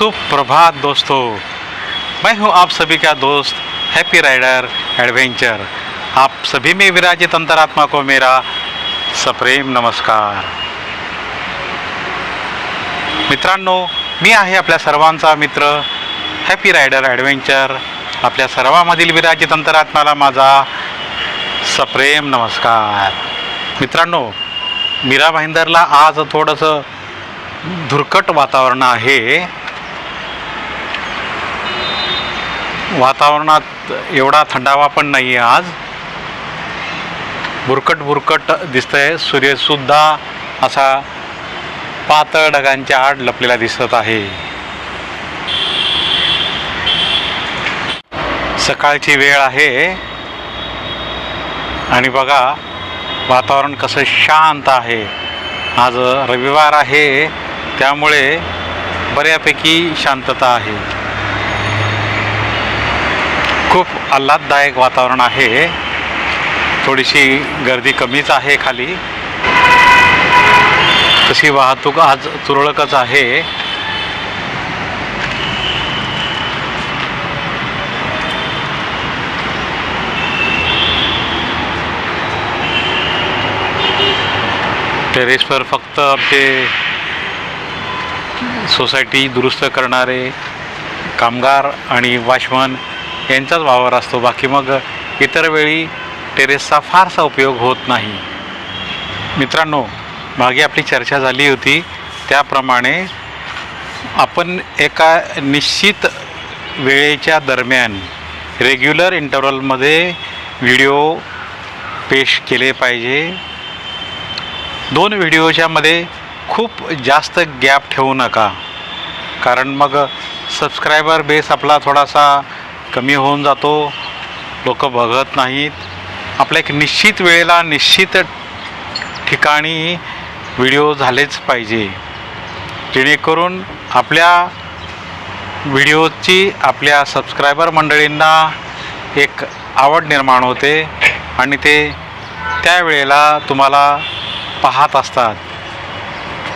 सुप्रभात दोस्तों। मैं हूं आप सभी का दोस्त हैप्पी राइडर एडवेंचर आप सभी में विराजित अंतरात्मा को मेरा सप्रेम नमस्कार। मित्रांनो मी आहे आपल्या सर्वांचा मित्र हॅपी रायडर ॲडव्हेंचर आपल्या सर्वांमधील विराजित अंतरात्माला माझा सप्रेम नमस्कार। मित्रांनो मीरा भाईंदरला आज थोडंसं धुरकट वातावरण आहे वातावरणात एवढा थंडावा पण नाही आहे आज. बुरकट बुरकट दिसतंय. सूर्यसुद्धा असा पातळ ढगांच्या आड लपलेला दिसत आहे. सकाळची वेळ आहे. आणि बघा वातावरण कसं शांत आहे. आज रविवार आहे. त्यामुळे बऱ्यापैकी शांतता आहे. खूप आल्हाददायक वातावरण आहे थोडीशी गर्दी कमीच आहे खाली. तशी वाहतूक आज तुरळकच आहे. टेरेसवर फक्त आमचे सोसायटी दुरुस्त करणारे कामगार आणि वॉचमन यांचाच वावर असतो. बाकी मग इतर वेळी टेरेसचा फारसा उपयोग होत नाही. मित्रांनो मागे आपली चर्चा झाली होती. त्याप्रमाणे आपण एका निश्चित वेळेच्या दरम्यान रेग्युलर इंटरवलमध्ये व्हिडिओ पेश केले पाहिजे. दोन व्हिडिओच्यामध्ये खूप जास्त गॅप ठेवू नका. कारण मग सबस्क्रायबर बेस आपला थोडासा कमी होऊन जातो. लोक बघत नाहीत. आपल्या एक निश्चित वेळेला निश्चित ठिकाणी व्हिडिओ झालेच पाहिजे. जेणेकरून आपल्या व्हिडिओची आपल्या सबस्क्रायबर मंडळींना एक आवड निर्माण होते आणि ते त्यावेळेला तुम्हाला पाहत असतात.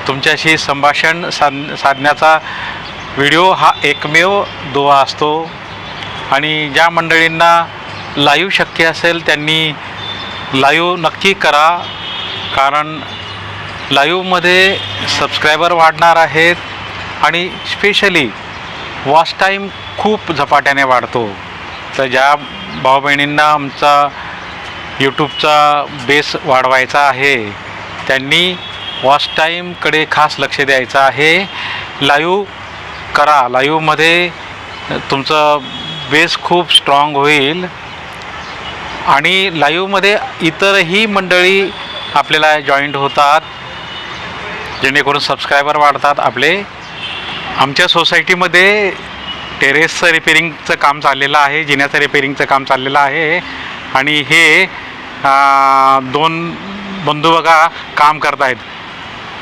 तुमच्याशी संभाषण साध साधण्याचा व्हिडिओ हा एकमेव दुवा असतो. आणि ज्या मंडळींना लाईव्ह शक्य असेल त्यांनी लाईव्ह नक्की करा. कारण लाईव्हमध्ये सबस्क्रायबर वाढणार आहेत आणि स्पेशली वॉच टाईम खूप झपाट्याने वाढतो. तर ज्या भाऊ बहिणींना आमचा यूट्यूबचा बेस वाढवायचा आहे त्यांनी वॉच टाईमकडे खास लक्ष द्यायचं आहे. लाईव्ह करा. लाईव्हमध्ये तुमचं बेस खूप स्ट्रॉंग होईल. आणि लाईव्हमध्ये इतरही मंडळी आपल्याला जॉईंट होतात जेणेकरून सबस्क्रायबर वाढतात आपले. आमच्या सोसायटीमध्ये टेरेसचं रिपेरिंगचं काम चाललेलं आहे जिन्याचं रिपेरिंगचं काम चाललेलं आहे. आणि हे दोन बंधू बघा काम करतायत.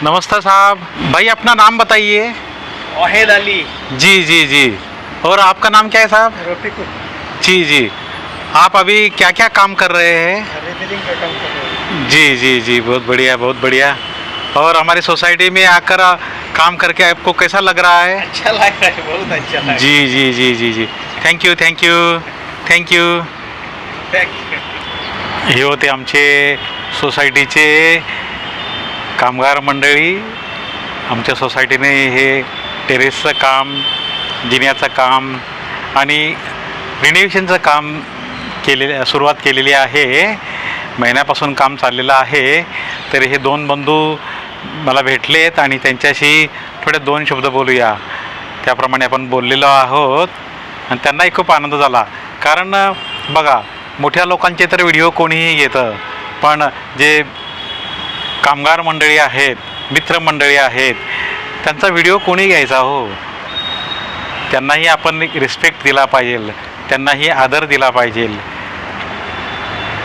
नमस्ते साहब. भाई अपना नाम बताइए. वाहिद अली. जी जी जी. और आपका नाम क्या है साहब? जी जी। आप अभी क्या क्या काम कर रहे हैं? रिपेयरिंग का काम कर रहे हैं। जी जी जी। बहुत बढ़िया बहुत बढ़िया। और हमारी सोसाइटी में आकर काम करके आपको कैसा लग रहा है? अच्छा लग रहा है बहुत अच्छा लग रहा जी जी जी जी जी। Thank you thank you thank you हे होते आमचे सोसायटीचे कामगार मंडळी आमच्या सोसायटीने हे टेरेसचं काम जिन्याचं काम आणि रिनोव्हेशनचं काम केले सुरुवात केलेली आहे. महिन्यापासून काम चाललेलं आहे. तर हे दोन बंधू मला भेटलेत आणि त्यांच्याशी थोडे दोन शब्द बोलूया. त्याप्रमाणे आपण बोललेलो आहोत. आणि त्यांनाही खूप आनंद झाला. कारण बघा मोठ्या लोकांचे तर व्हिडिओ कोणीही घेतं. पण जे कामगार मंडळी आहेत मित्रमंडळी आहेत त्यांचा व्हिडिओ कोणी घ्यायचा हो? त्यांनाही आपण रिस्पेक्ट दिला पाहिजे. त्यांनाही आदर दिला पाहिजे.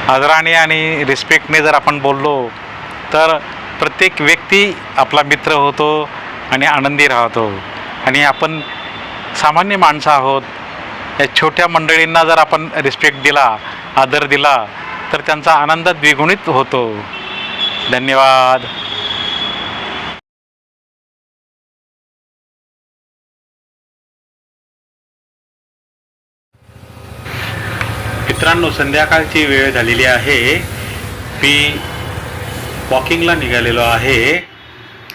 आदराने आणि रिस्पेक्टने जर आपण बोललो तर प्रत्येक व्यक्ती आपला मित्र होतो आणि आनंदी राहतो. आणि आपण सामान्य माणसं आहोत. या छोट्या मंडळींना जर आपण रिस्पेक्ट दिला आदर दिला तर त्यांचा आनंद द्विगुणित होतो. धन्यवाद. मित्रांनो संध्याकाळची वेळ झालेली आहे. मी वॉकिंगला निघालेलो आहे.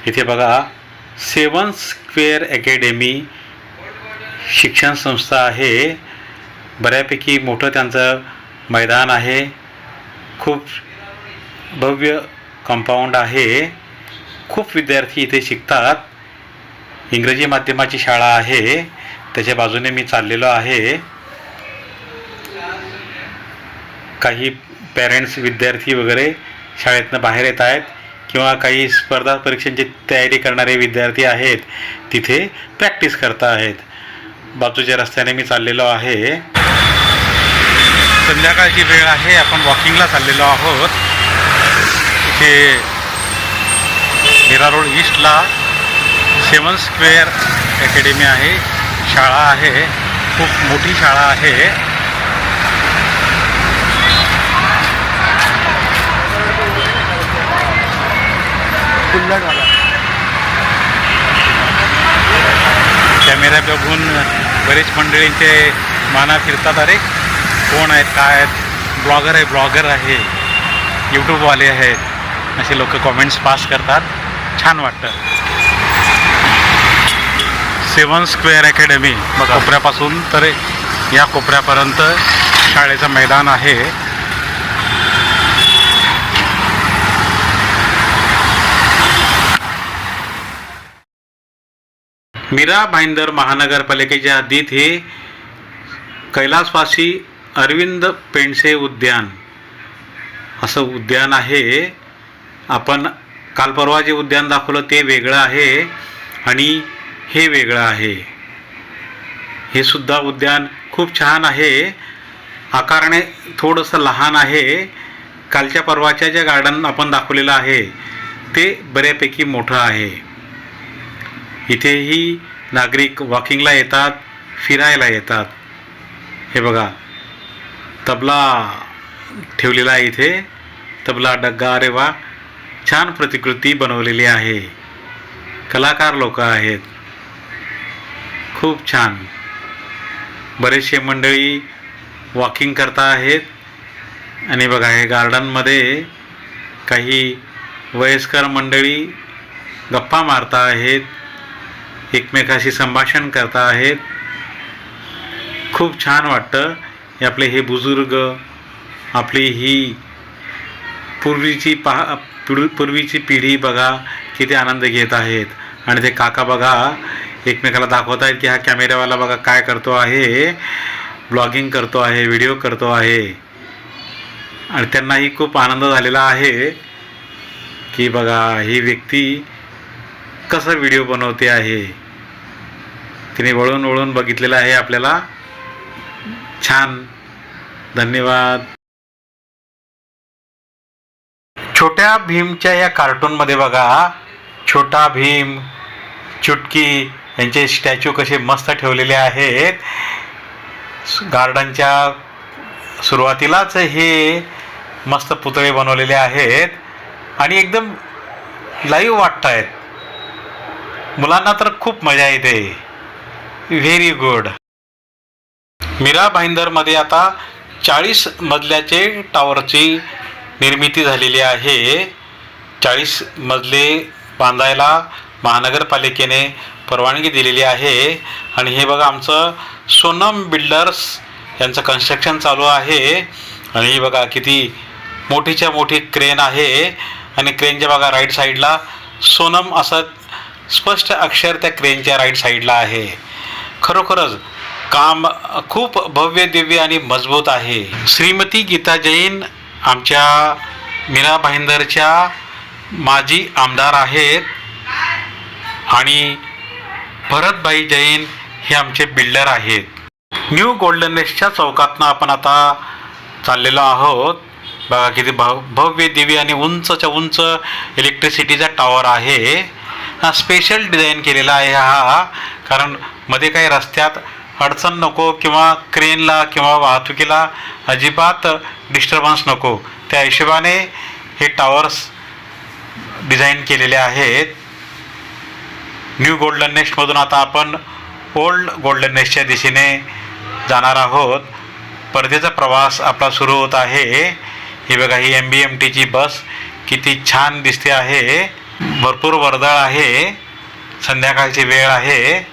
इथे बघा सेवन स्क्वेअर अकॅडमी शिक्षण संस्था आहे. बऱ्यापैकी मोठं त्यांचं मैदान आहे. खूप भव्य कंपाऊंड आहे. खूप विद्यार्थी इथे शिकतात. इंग्रजी माध्यमाची शाळा आहे. त्याच्या बाजूने मी चाललेलो आहे. काही पॅरेंट्स विद्यार्थी वगैरे शाळेतनं बाहेर येत आहेत किंवा काही स्पर्धा परीक्षांची तयारी करणारे विद्यार्थी आहेत तिथे प्रॅक्टिस करत आहेत. बाजूच्या रस्त्याने मी चाललेलो आहे. संध्याकाळची वेळ आहे आपण वॉकिंगला चाललेलो आहोत. इथे हिरा रोड ईस्टला सेवन स्क्वेअर अकॅडमी आहे. शाळा आहे. खूप मोठी शाळा आहे. कुल्लडवाला कॅमेरा बघून बरेच मंडळींचे माना फिरतात अरे कोण आहेत काय आहेत? ब्लॉगर आहे ब्लॉगर आहे. यूट्यूबवाले आहेत. असे लोक कॉमेंट्स पास करतात. छान वाटतं. सेवन स्क्वेअर अकॅडमी बघा. कोपऱ्यापासून तर या कोपऱ्यापर्यंत शाळेचं मैदान आहे. मीरा भाईंदर महानगरपालिकेच्या हद्दीत हे कैलासवासी अरविंद पेंडसे उद्यान. असं उद्यान आहे. आपण काल परवा जे उद्यान दाखवलं ते वेगळं आहे आणि हे वेगळं आहे. हे सुद्धा उद्यान खूप छान आहे. आकारणे थोडंसं लहान आहे. कालच्या परवाच्या जे गार्डन आपण दाखवलेलं आहे ते बऱ्यापैकी मोठं आहे. इथेही नागरिक वॉकिंगला येतात फिरायला येतात. हे बघा तबला ठेवलेला आहे इथे. तबला डग्गा अरे वा छान प्रतिकृती बनवलेली आहे. कलाकार लोक आहेत. खूप छान. बरेचसे मंडळी वॉकिंग करता आहेत. आणि बघा हे गार्डनमध्ये काही वयस्कर मंडळी गप्पा मारता आहेत. एकमेकाशी संभाषण करता आहेत. खूप छान वाटतं. हे आपले हे बुजुर्ग आपली ही पूर्वीची पहा पूर्वीची पिढी बघा किती आनंद घेत आहेत. आणि ते काका बघा एकमेकाला दाखवत आहेत की हा कॅमेरावाला बघा काय करतो आहे. ब्लॉगिंग करतो आहे व्हिडिओ करतो आहे. आणि त्यांनाही खूप आनंद झालेला आहे की बघा ही व्यक्ती कसं व्हिडिओ बनवते आहे. तिने वळून वळून बघितलेलं आहे आपल्याला. छान. धन्यवाद. छोट्या भीमच्या या कार्टूनमध्ये बघा. छोटा भीम चुटकी यांचे स्टॅच्यू कसे मस्त ठेवलेले आहेत. गार्डनच्या सुरुवातीलाच हे मस्त पुतळे बनवलेले आहेत. आणि एकदम लाईव्ह वाटत आहेत मुलांना तर खूप मजा येते. व्हेरी गुड मीरा भाईंदरमध्ये आता चाळीस मजल्याचे टॉवरची निर्मिती झालेली आहे. चाळीस मजले बांधायला महानगरपालिकेने परवानगी दिलेली आहे. आणि हे बघा आमचं सोनम बिल्डर्स यांचं कन्स्ट्रक्शन चालू आहे. आणि हे बघा किती मोठीच्या मोठी क्रेन आहे. आणि क्रेनच्या बघा राईट साईडला सोनम असं स्पष्ट अक्षर त्या क्रेनच्या राईट साईडला आहे. खरोखरच काम खूप भव्य दिव्य आणि मजबूत आहे. श्रीमती गीता जैन आमच्या मीरा भाईंदरच्या माजी आमदार आहेत आणि भरतभाई जैन हे आमचे बिल्डर आहेत. न्यू गोल्डन रेसच्या चौकातनं आपण आता चाललेलो आहोत. बघा किती भव भव्य दिव्य आणि उंचच्या उंच इलेक्ट्रिसिटीचा टॉवर आहे. हा स्पेशल डिझाईन केलेला आहे हा. कारण मध्ये काही रस्त्यात अडचण नको किंवा क्रेनला किंवा वाहतुकीला अजिबात डिस्टर्बन्स नको. त्या हिशोबाने हे टॉवर्स डिझाईन केलेले आहेत. न्यू गोल्डन नेस्टमधून आता आपण ओल्ड गोल्डन नेस्टच्या दिशेने जाणार आहोत. परदेचा प्रवास आपला सुरू होत आहे. ही बघा ही एम बी एम टीची बस किती छान दिसते आहे. भरपूर वर्दळ आहे. संध्याकाळची वेळ आहे.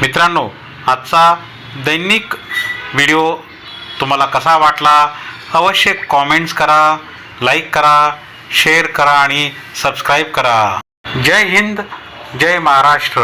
मित्रांनो आजचा दैनिक व्हिडिओ तुम्हाला कसा वाटला? अवश्य कॉमेंट्स करा लाईक करा शेअर करा आणि सबस्क्राईब करा. जय हिंद जय महाराष्ट्र.